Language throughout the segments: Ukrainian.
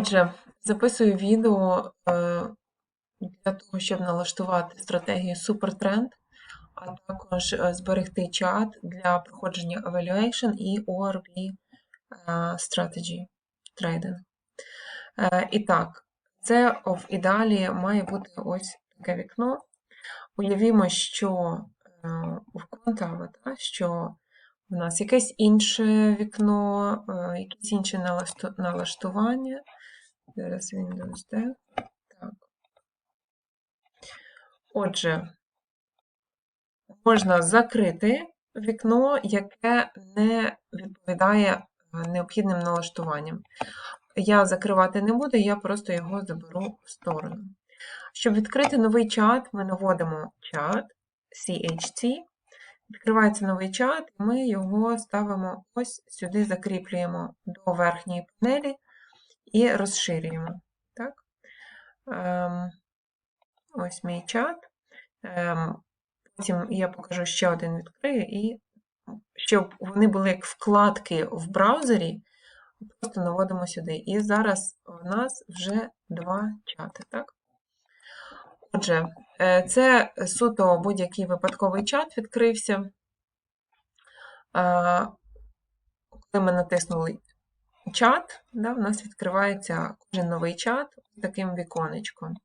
Отже, записую відео е, для того, щоб налаштувати стратегію SuperTrend, а також е, зберегти чат для проходження Evaluation і ORB е, Strategy Trading. І так, це в ідеалі має бути ось таке вікно. Уявімо, що в Quantava, що у нас якесь інше вікно, якесь інше налаштування. Зараз Windows D. Так. Отже, можна закрити вікно, яке не відповідає е, необхідним налаштуванням. Я закривати не буду, я просто його заберу в сторону. Щоб відкрити новий чат, ми наводимо чат CHT. Відкривається новий чат, і ми його ставимо ось сюди, закріплюємо до верхньої панелі і розширюємо. Так? Ось мій чат. Потім я покажу ще один відкрию, і щоб вони були як вкладки в браузері, просто наводимо сюди. І зараз у нас вже два чати. Так? Отже, е, це суто будь-який випадковий чат відкрився. Коли ми натиснули чат, да, в нас відкривається кожен новий чат таким віконечком.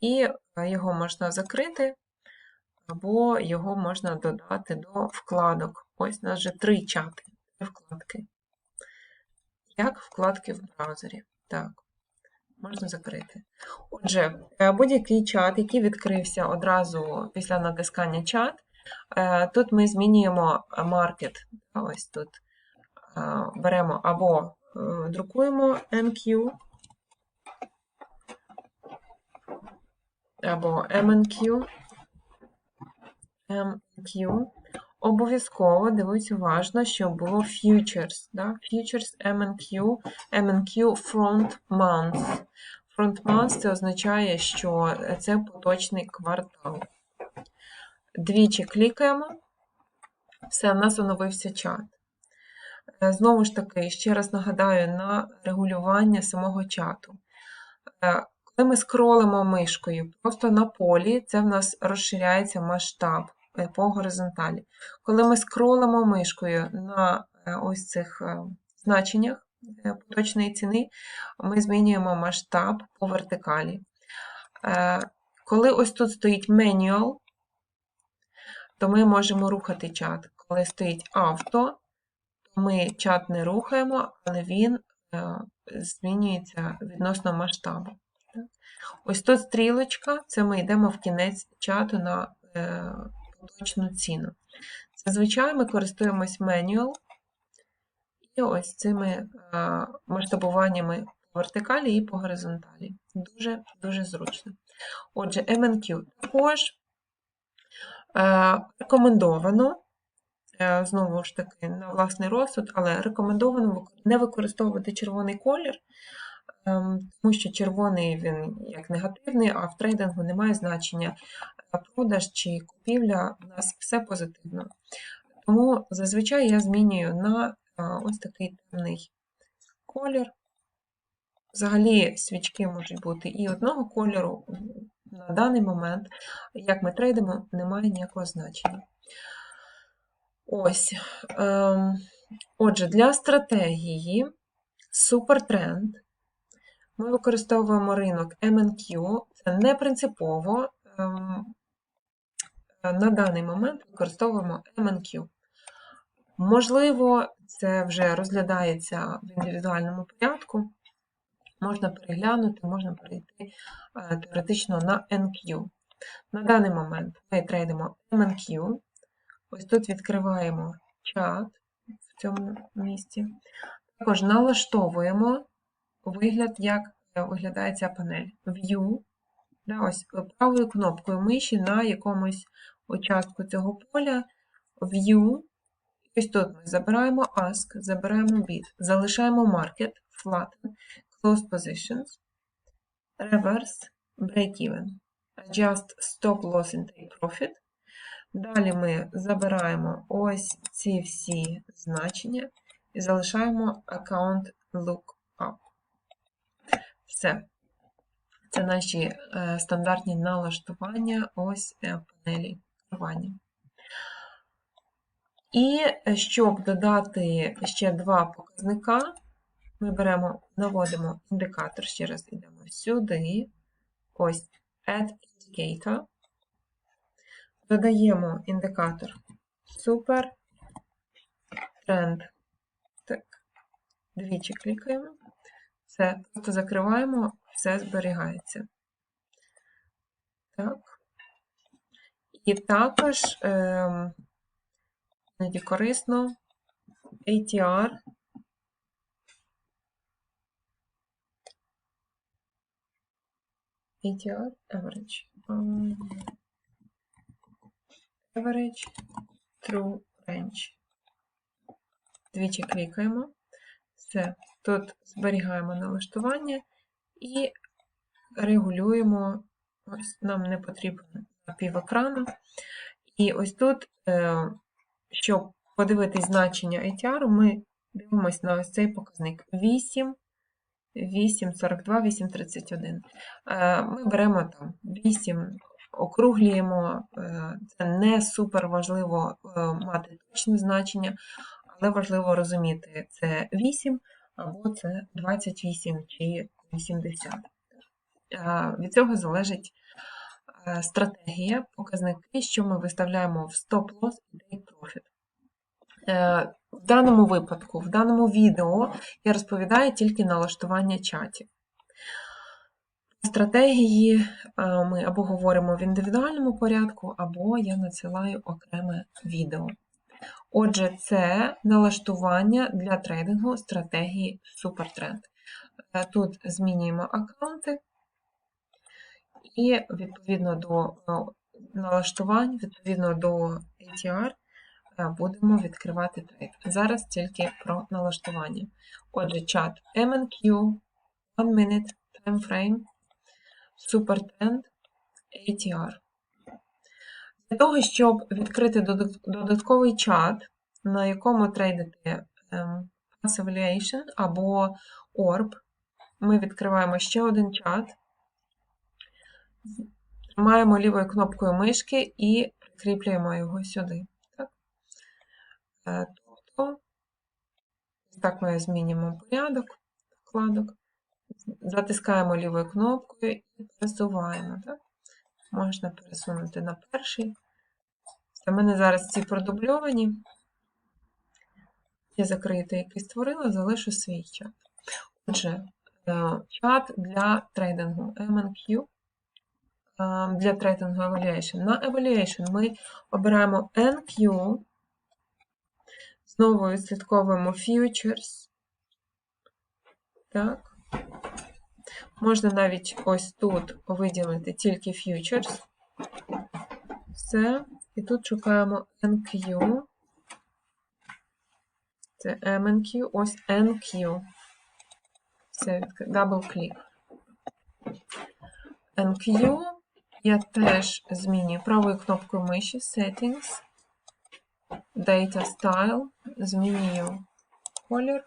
І е, його можна закрити, або його можна додати до вкладок. Ось у нас вже три чати, три вкладки. Як вкладки в браузері. Так, можна закрити. Отже, е, будь-який чат, який відкрився одразу після натискання чат, е, тут ми змінюємо market. Ось тут беремо або е, друкуємо MQ, або MNQ, MQ. Обов'язково дивись уважно, щоб було futures. Да? Futures MNQ, MNQ front month. Front month це означає, що це поточний квартал. Двічі клікаємо, все, в нас оновився чат. Е, Знову ж таки, ще раз нагадаю на регулювання самого чату. Е, Коли ми скролимо мишкою просто на полі, це в нас розширяється масштаб е, по горизонталі. Коли ми скролимо мишкою на ось цих значеннях поточної ціни, ми змінюємо масштаб по вертикалі. Коли ось тут стоїть manual, то ми можемо рухати чат. Коли стоїть авто, то ми чат не рухаємо, але він е, змінюється відносно масштабу. Ось тут стрілочка, це ми йдемо в кінець чату на е, поточну ціну. Зазвичай ми користуємось manual і ось цими е, масштабуваннями по вертикалі і по горизонталі. Дуже-дуже зручно. Отже, MNQ також рекомендовано, знову ж таки, на власний розсуд, але рекомендовано не використовувати червоний колір, ем, тому що червоний він як негативний, а в трейдингу немає значення е, продаж чи купівля, у нас все позитивно. Тому зазвичай я змінюю на е, ось такий темний колір. Взагалі свічки можуть бути і одного кольору. На даний момент, як ми трейдимо, немає ніякого значення. Ось. Ем, Отже, для стратегії SuperTrend ми використовуємо ринок MNQ. Це не принципово. ем, На даний момент використовуємо MNQ. Можливо, це вже розглядається в індивідуальному порядку. Можна переглянути, можна перейти е, теоретично на NQ. На даний момент ми трейдимо MNQ. Ось тут відкриваємо чат в цьому місці. Також налаштовуємо вигляд, як е, виглядає ця панель. View. Да, ось правою кнопкою миші на якомусь участку цього поля. View. Ось тут ми забираємо Ask, забираємо Bid, залишаємо Market, Flatten, Close Positions, Reverse, Break-Even, Adjust Stop Loss and Take Profit. Далі ми забираємо ось ці всі значення і залишаємо Account Lookup. Все. Це наші е, стандартні налаштування ось е, панелі керування. І е, щоб додати ще два показника, ми беремо, наводимо індикатор, ще раз йдемо сюди, ось Add Indicator, додаємо індикатор Super Trend. Так, двічі клікаємо. Все, просто закриваємо, все зберігається. Так. І також ем, іноді корисно ATR. ATR average. Average true range. Двічі клікаємо. Все. Тут зберігаємо налаштування і регулюємо. Ось нам не потрібно пів екрану. І ось тут, е, щоб подивитись значення ATR, ми дивимося на ось цей показник 8, 8,42, 8,31. Е, Ми беремо там 8, округлюємо. Е, Це не супер важливо е, мати точне значення, але важливо розуміти, це 8 або це 28 чи 80. Е, Від цього залежить стратегія, показники, що ми виставляємо в стоп-лосс і. Е, В даному випадку, в даному відео я розповідаю тільки налаштування чатів. Стратегії ми або говоримо в індивідуальному порядку, або я надсилаю окреме відео. Отже, це налаштування для трейдингу стратегії Supertrend. Е, Тут змінюємо аккаунти, і відповідно до налаштувань, відповідно до ATR, е, будемо відкривати трейд. Зараз тільки про налаштування. Отже, чат MNQ, One Minute, Time Frame, Supertrend, ATR. Для того, щоб відкрити додатковий чат, на якому трейдити ем, Passive або ORB, ми відкриваємо ще один чат, тримаємо лівою кнопкою мишки і прикріплюємо його сюди. Так? Е, Тобто, так ми змінюємо порядок вкладок, затискаємо лівою кнопкою і пересуваємо. Так? Можна пересунути на перший. У мене зараз ці продубльовані. Я закрию той, який створила, залишу свій чат. Отже, е, чат для трейдингу MNQ е, для трейдингу Evaluation. На Evaluation ми обираємо NQ, знову відслідковуємо Futures. Так. Можна навіть ось тут виділити тільки Futures. Все. І тут шукаємо NQ. Це MNQ, ось NQ. Все, дабл-клік. NQ. Я теж змінюю правою кнопкою миші Settings, Data Style. Змінюю колір.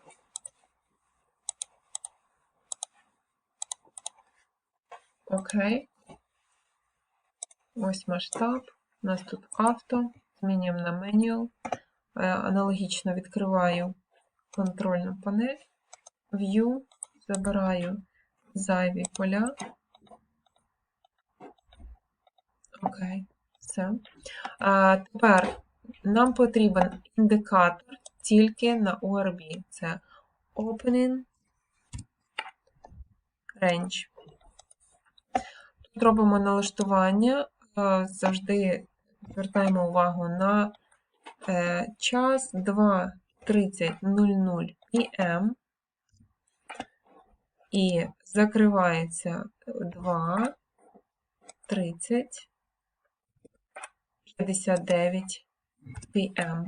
Окей. Ось масштаб. У нас тут авто. Змінюємо на Manual. Е, Аналогічно відкриваю контрольну панель, View, забираю зайві поля. Окей, все. А, тепер нам потрібен індикатор тільки на ORB. Це Opening Range. Робимо налаштування, е, завжди звертаємо увагу на Е, час 2.30.00 ПМ і закривається 2.30.59 ПМ.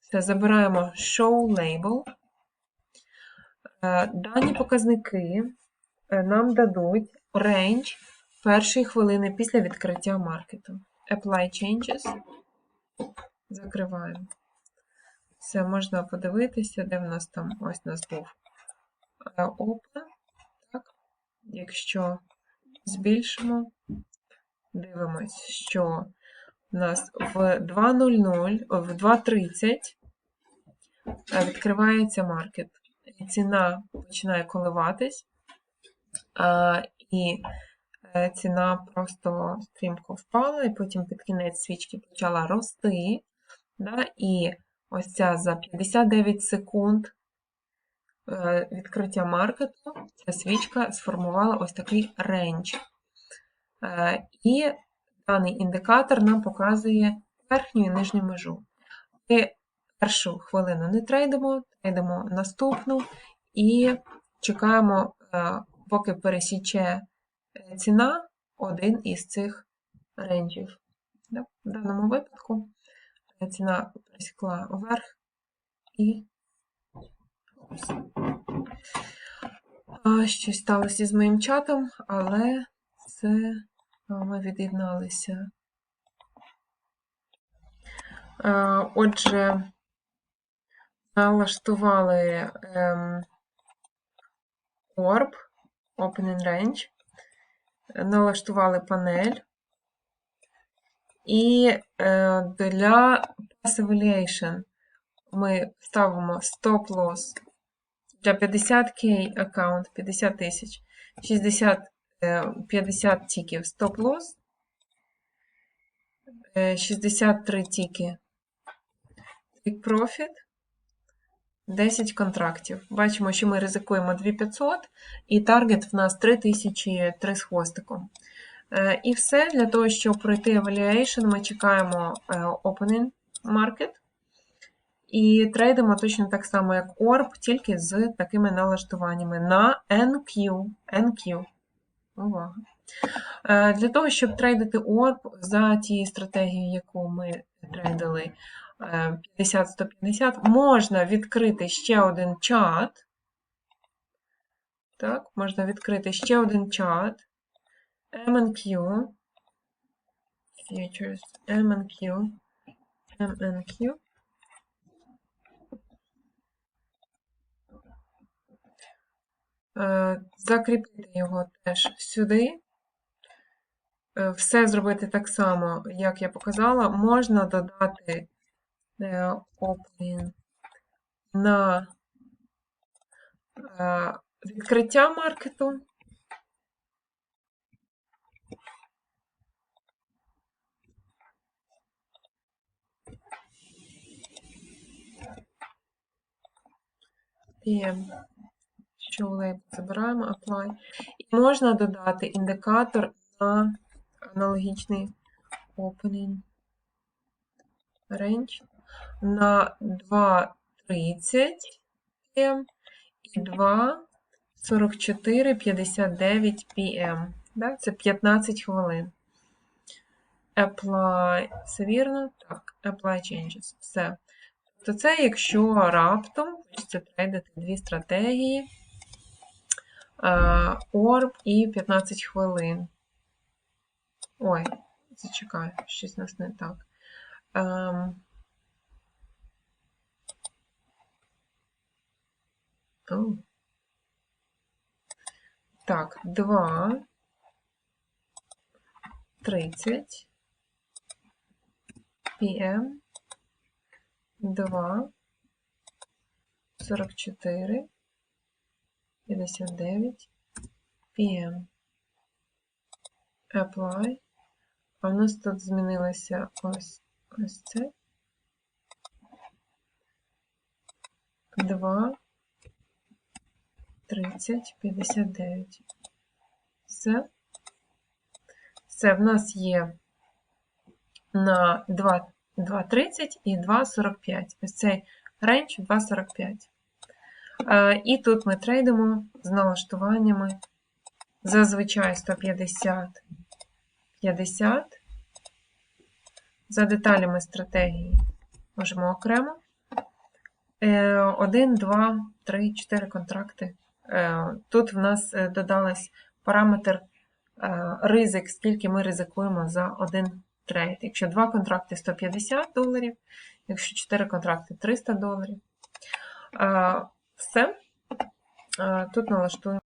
Все, забираємо Show Label. Е, Дані показники нам дадуть range першої хвилини після відкриття маркету. Apply Changes. Закриваємо. Все, можна подивитися, де в нас там ось у нас був е, Open. Так. якщо збільшимо, дивимось, що у нас в 2.00, в 2.30 е, відкривається маркет. Ціна починає коливатись, а, і е, ціна просто стрімко впала, і потім під кінець свічки почала рости. Да? І ось ця за 59 секунд е, відкриття маркету, ця свічка сформувала ось такий рейндж. Е, І даний індикатор нам показує верхню і нижню межу. Ми першу хвилину не трейдимо, трейдимо наступну і чекаємо, е, поки пересіче е, ціна один із цих рейнджів. В даному випадку ціна пересікла вверх і ось. Щось сталося з моїм чатом, але це ми від'єдналися. Отже, налаштували ем, Orb, Opening Range, налаштували панель. І е, для Passive Valuation ми ставимо Stop Loss для 50k аккаунт 50 тисяч, 60, е, 50 тіків Stop Loss, е, 63 тіки Take Profit, 10 контрактів. Бачимо, що ми ризикуємо 2500, і таргет в нас 3003 з хвостиком. Е, І все для того, щоб пройти evaluation, ми чекаємо е, opening market і трейдимо точно так само, як ORB, тільки з такими налаштуваннями на NQ. NQ. Увага. Е, Для того, щоб трейдити ORB за тією стратегією, яку ми трейдили 50-150, можна відкрити ще один чат. Так, можна відкрити ще один чат. MNQ. Futures. MNQ. MNQ. Е, Закріпити його теж сюди. Е, Все зробити так само, як я показала. Можна додати opening на е, відкриття маркету. І що лейбл забираємо, apply. І можна додати індикатор на аналогічний opening range на 2.30 PM і 2.44.59 PM. Да? Це 15 хвилин. Apply. Все вірно? Так, apply changes. Все. Тобто це якщо раптом хочеться трейдити дві стратегії, орб і 15 хвилин. Ой, зачекай, щось у нас не так. Так, 2, 30 PM, 2, 44, 59 PM. Apply. А в нас тут змінилося ось ось це. 2, 30, 59. Все. Все, в нас є на 2,30 і 2,45. Ось цей рейндж 2,45. Е, І тут ми трейдимо з налаштуваннями зазвичай 150, 50. За деталями стратегії можемо окремо. 1, 2, 3, 4 контракти. Е, Тут в нас е, додалась параметр е, ризик, скільки ми ризикуємо за один трейд. Якщо два контракти 150 доларів, якщо 4 контракти 300 доларів. Все. Тут налаштуємо.